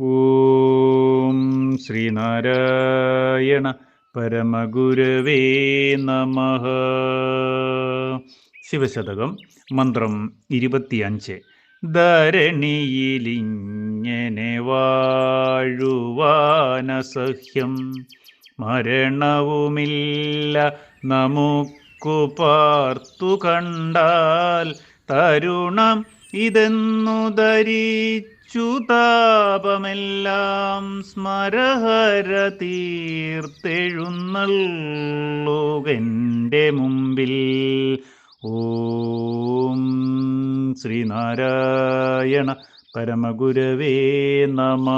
ഓം ശ്രീനാരായണ പരമഗുരവേ നമ. ശിവശതകം മന്ത്രം ഇരുപത്തിയഞ്ച്. ധരണിയിലിങ്ങനെ വാഴുവാനസഹ്യം. മരണവുമില്ല നമുക്കു പാർത്തു കണ്ടാൽ തരുണം ഇതെന്നു ധരിച്ചു താപമെല്ലാം സ്മരഹര തീർത്തെഴുന്നള്ളുകന്റെ മുമ്പിൽ. ഓം ശ്രീനാരായണ പരമഗുരവേ നമ.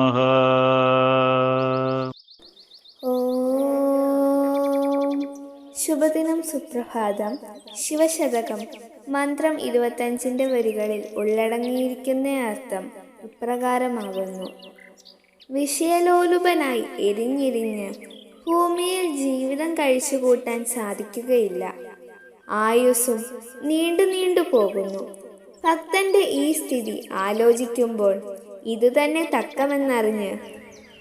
ശുഭദിനം സുപ്രഭാതം. ശിവശതകം. മന്ത്രം ഇരുപത്തഞ്ചിന്റെ വരികളിൽ ഉള്ളടങ്ങിയിരിക്കുന്ന അർത്ഥം. ഇപ്രകാരമാകുന്നു. വിഷയലോലുപനായി എരിഞ്ഞിരിഞ്ഞ് ഭൂമിയിൽ ജീവിതം കഴിച്ചുകൂട്ടാൻ സാധിക്കുകയില്ല. ആയുസ്സും നീണ്ടു നീണ്ടു പോകുന്നു. ഭക്തന്റെ ഈ സ്ഥിതി ആലോചിക്കുമ്പോൾ ഇതുതന്നെ തക്കമെന്നറിഞ്ഞ്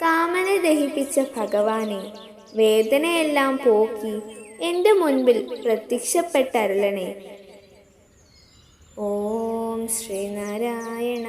കാമനെ ദഹിപ്പിച്ച ഭഗവാനെ വേദനയെല്ലാം പോക്കി എന്റെ മുൻപിൽ പ്രത്യക്ഷപ്പെട്ടരുളണേ. ഓം ശ്രീനാരായണ